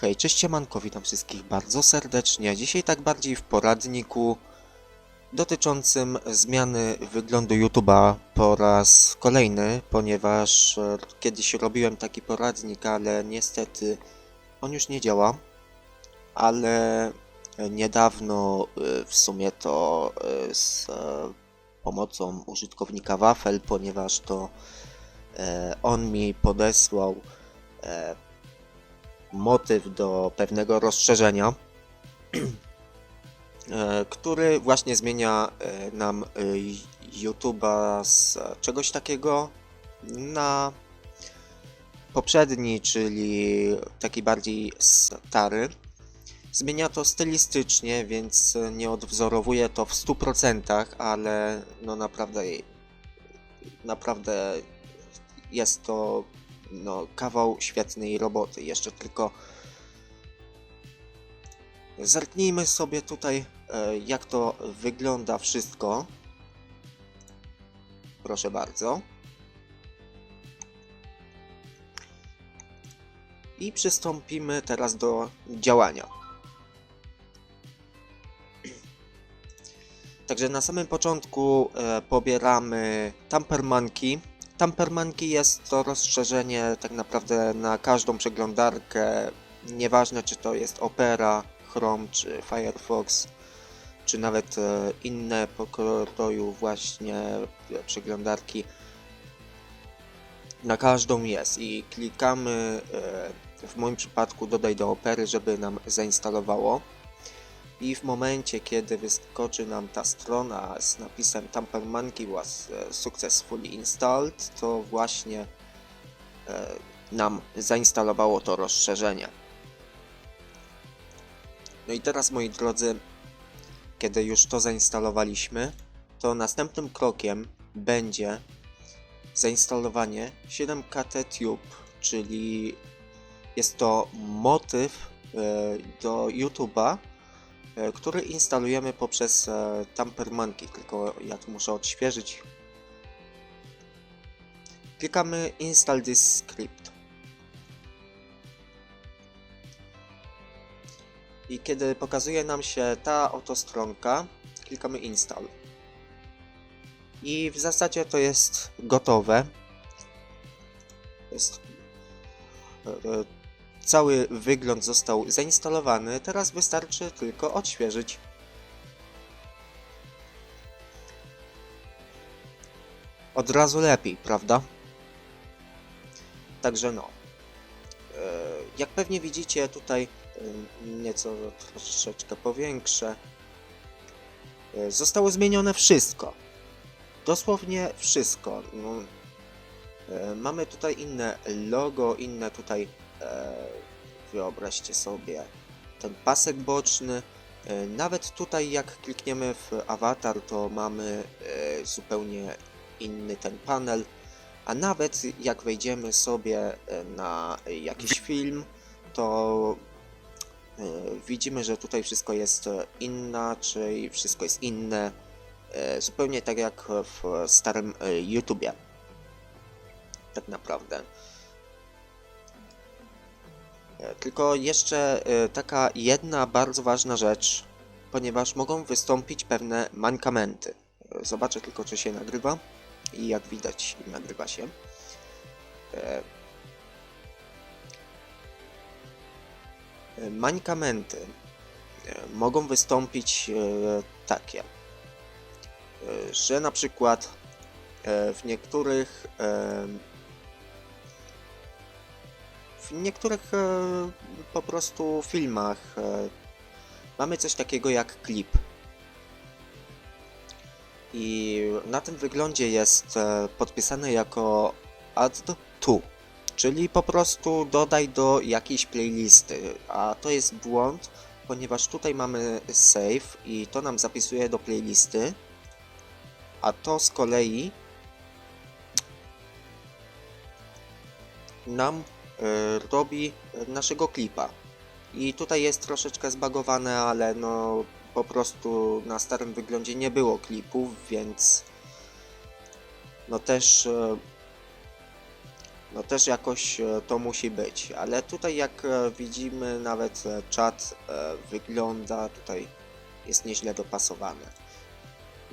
Hej, cześć siemanko, witam wszystkich bardzo serdecznie. Dzisiaj tak bardziej w poradniku dotyczącym zmiany wyglądu YouTube'a po raz kolejny, ponieważ e, kiedyś robiłem taki poradnik, ale niestety on już nie działa. Ale niedawno e, w sumie to e, z pomocą użytkownika Wafel, ponieważ to on mi podesłał motyw do pewnego rozszerzenia, e, który właśnie zmienia e, nam e, YouTube'a z czegoś takiego na poprzedni, czyli taki bardziej stary. Zmienia to stylistycznie, więc nie odwzorowuje to w 100%, ale no naprawdę naprawdę jest to no, kawał świetnej roboty. Jeszcze tylko zerknijmy sobie tutaj, e, jak to wygląda wszystko. Proszę bardzo. I przystąpimy teraz do działania. Także na samym początku e, pobieramy tampermanki. Tampermanki jest to rozszerzenie tak naprawdę na każdą przeglądarkę. Nieważne czy to jest Opera, Chrome czy Firefox, czy nawet e, inne pokroju właśnie e, przeglądarki. Na każdą jest i klikamy e, w moim przypadku dodaj do Opery, żeby nam zainstalowało. I w momencie, kiedy wyskoczy nam ta strona z napisem Tamper Monkey was e, successfully installed, to właśnie e, nam zainstalowało to rozszerzenie. No i teraz, moi drodzy, kiedy już to zainstalowaliśmy, to następnym krokiem będzie zainstalowanie 7KT Tube, czyli jest to motyw e, do YouTube'a, który instalujemy poprzez e, Tamper Monkey, tylko ja tu muszę odświeżyć. Klikamy Install this script. I kiedy pokazuje nam się ta oto stronka, klikamy Install. I w zasadzie to jest gotowe. Jest e, e, cały wygląd został zainstalowany, teraz wystarczy tylko odświeżyć. Od razu lepiej, prawda? Także no. E, Jak pewnie widzicie, tutaj e, nieco troszeczkę powiększę. E, Zostało zmienione wszystko. Dosłownie wszystko. No, mamy tutaj inne logo, inne tutaj wyobraźcie sobie ten pasek boczny. E, Nawet tutaj jak klikniemy w awatar, to mamy e, zupełnie inny ten panel. A nawet jak wejdziemy sobie e, na jakiś film, to e, widzimy, że tutaj wszystko jest e, inaczej, wszystko jest inne. E, Zupełnie tak jak w starym e, YouTubie. Tak naprawdę. E, Tylko jeszcze e, taka jedna bardzo ważna rzecz, ponieważ mogą wystąpić pewne mankamenty. E, Zobaczę tylko, czy się nagrywa. I jak widać, nagrywa się. Mankamenty mogą wystąpić takie, że na przykład w niektórych w niektórych e, po prostu filmach e, mamy coś takiego jak klip. I na tym wyglądzie jest e, podpisane jako add to, czyli po prostu dodaj do jakiejś playlisty, a to jest błąd, ponieważ tutaj mamy save i to nam zapisuje do playlisty, a to z kolei nam robi naszego klipa. I tutaj jest troszeczkę zbagowane, ale no po prostu na starym wyglądzie nie było klipów, więc no też e, no też jakoś e, to musi być, ale tutaj jak e, widzimy nawet e, czat e, wygląda, tutaj jest nieźle dopasowany.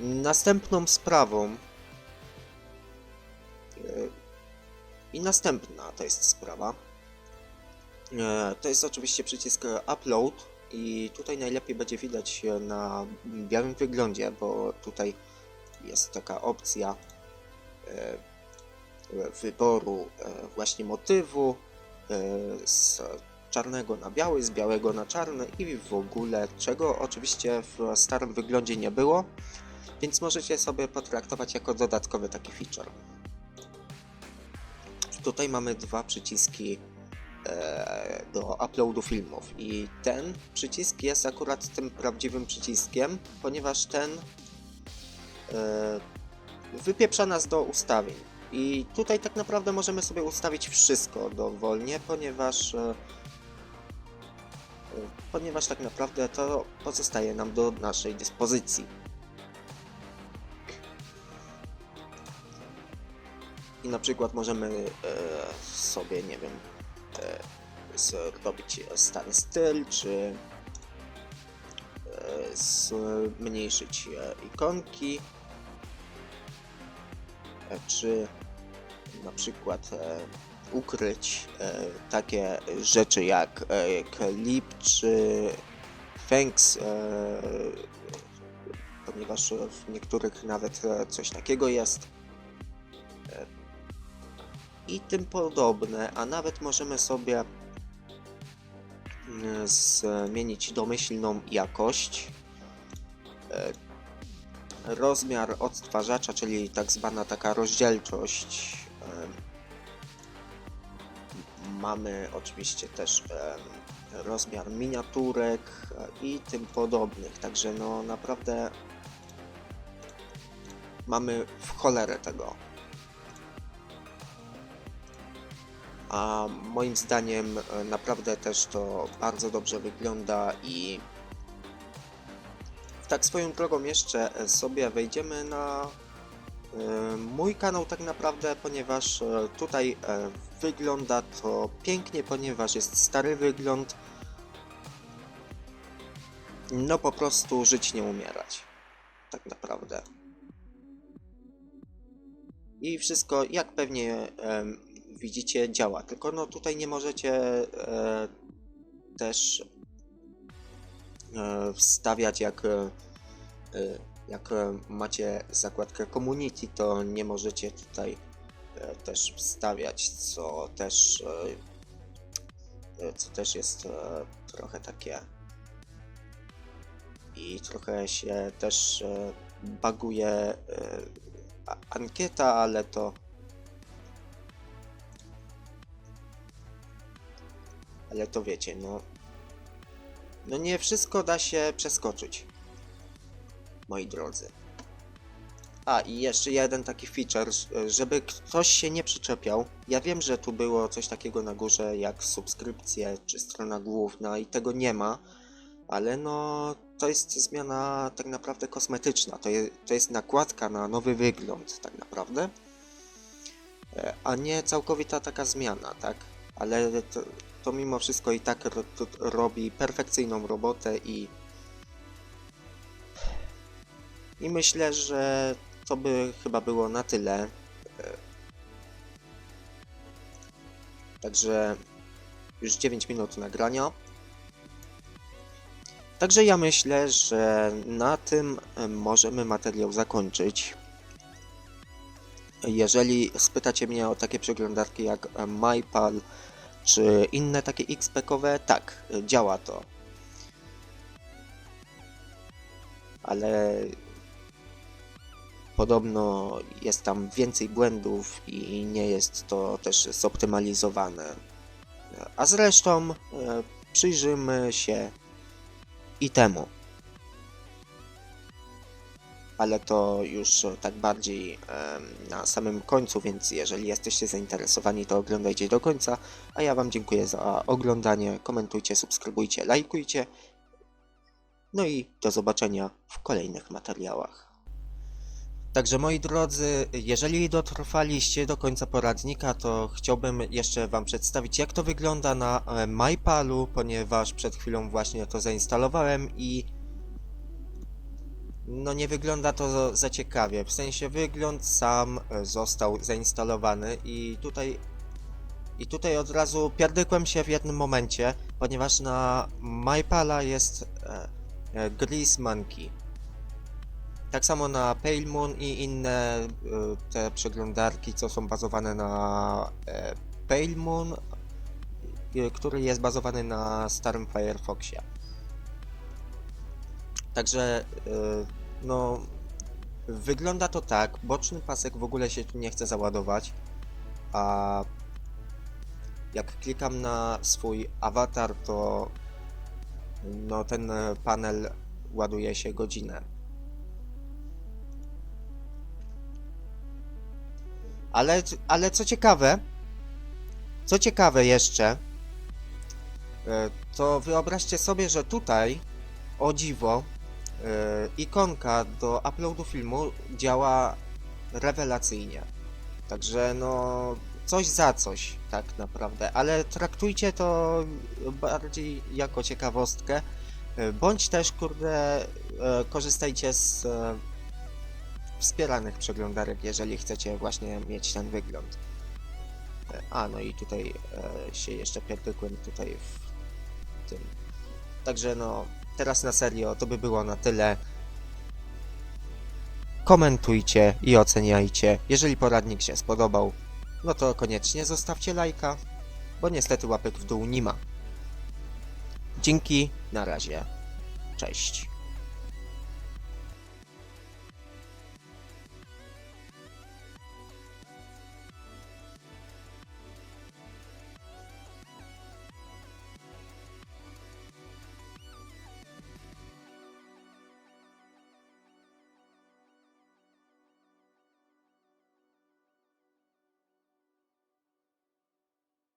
Następną sprawą e, i następna to jest sprawa. e, To jest oczywiście przycisk upload i tutaj najlepiej będzie widać na białym wyglądzie, bo tutaj jest taka opcja e, wyboru e, właśnie motywu z czarnego na biały, z białego na czarny i w ogóle czego oczywiście w starym wyglądzie nie było, więc możecie sobie potraktować jako dodatkowy taki feature. Tutaj mamy dwa przyciski e, do uploadu filmów i ten przycisk jest akurat tym prawdziwym przyciskiem, ponieważ ten e, wypieprza nas do ustawień. I tutaj tak naprawdę możemy sobie ustawić wszystko dowolnie, ponieważ e, e, ponieważ tak naprawdę to pozostaje nam do naszej dyspozycji. Na przykład możemy e, sobie, nie wiem, e, zrobić stary styl, czy e, zmniejszyć e, ikonki, e, czy na przykład e, ukryć e, takie rzeczy jak e, klip czy thanks, e, ponieważ w niektórych nawet e, coś takiego jest. E, i tym podobne, a nawet możemy sobie mm, zmienić domyślną jakość e, rozmiar odtwarzacza, czyli tak zwana taka rozdzielczość. em, Mamy oczywiście też rozmiar miniaturek e, i tym podobnych, także no naprawdę mamy w cholerę tego. A moim zdaniem e, naprawdę też to bardzo dobrze wygląda i tak swoją drogą jeszcze sobie wejdziemy na e, mój kanał tak naprawdę, ponieważ e, tutaj wygląda to pięknie, ponieważ jest stary wygląd. No po prostu żyć nie umierać. Tak naprawdę. I wszystko, jak pewnie widzicie, działa. Tylko no tutaj nie możecie e, też e, wstawiać jak e, e, jak macie zakładkę community, to nie możecie tutaj e, też wstawiać, co też e, e, co też jest e, trochę takie i trochę się też e, baguje e, ankieta, ale to ale to wiecie, no no nie wszystko da się przeskoczyć moi drodzy. A i jeszcze jeden taki feature, żeby ktoś się nie przyczepiał. Ja wiem, że tu było coś takiego na górze jak subskrypcje czy strona główna i tego nie ma, ale no to jest zmiana tak naprawdę kosmetyczna. To, je, to jest nakładka na nowy wygląd tak naprawdę, E, a nie całkowita taka zmiana, tak? Ale to, to mimo wszystko i tak robi perfekcyjną robotę i I myślę, że to by chyba było na tyle. E, Także już 9 minut nagrania. Także ja myślę, że na tym e, możemy materiał zakończyć. Jeżeli spytacie mnie o takie przeglądarki jak MyPal czy inne takie XP-kowe, tak, działa to. Ale Podobno jest tam więcej błędów i nie jest to też zoptymalizowane. A zresztą e, przyjrzymy się i temu. Ale to już tak bardziej na samym końcu, więc jeżeli jesteście zainteresowani, to oglądajcie do końca. A ja Wam dziękuję za oglądanie. Komentujcie, subskrybujcie, lajkujcie. No i do zobaczenia w kolejnych materiałach. Także moi drodzy, jeżeli dotrwaliście do końca poradnika, to chciałbym jeszcze Wam przedstawić jak to wygląda na e, MyPalu, ponieważ przed chwilą właśnie to zainstalowałem i no nie wygląda to za ciekawie. W sensie wygląd sam e, został zainstalowany i tutaj i tutaj od razu pierdykłem się w jednym momencie, ponieważ na MyPala jest e, e, Grease Monkey. Tak samo na Pale Moon i inne e, te przeglądarki, co są bazowane na e, Pale Moon, e, który jest bazowany na starym Firefoxie. Także e, no wygląda to tak, boczny pasek w ogóle się nie chce załadować, a jak klikam na swój awatar, to no ten panel ładuje się godzinę. Ale, ale co ciekawe, co ciekawe jeszcze, e, to wyobraźcie sobie, że tutaj, o dziwo, ikonka do uploadu filmu działa rewelacyjnie. Także no, coś za coś, tak naprawdę, ale traktujcie to bardziej jako ciekawostkę, e, bądź też, kurde, e, korzystajcie z e, wspieranych przeglądarek, jeżeli chcecie właśnie mieć ten wygląd. E, A, no i tutaj e, się jeszcze pierdykłem tutaj w tym. Także no, teraz na serio, to by było na tyle. Komentujcie i oceniajcie. Jeżeli poradnik się spodobał, no to koniecznie zostawcie lajka, bo niestety łapek w dół nie ma. Dzięki, na razie. Cześć.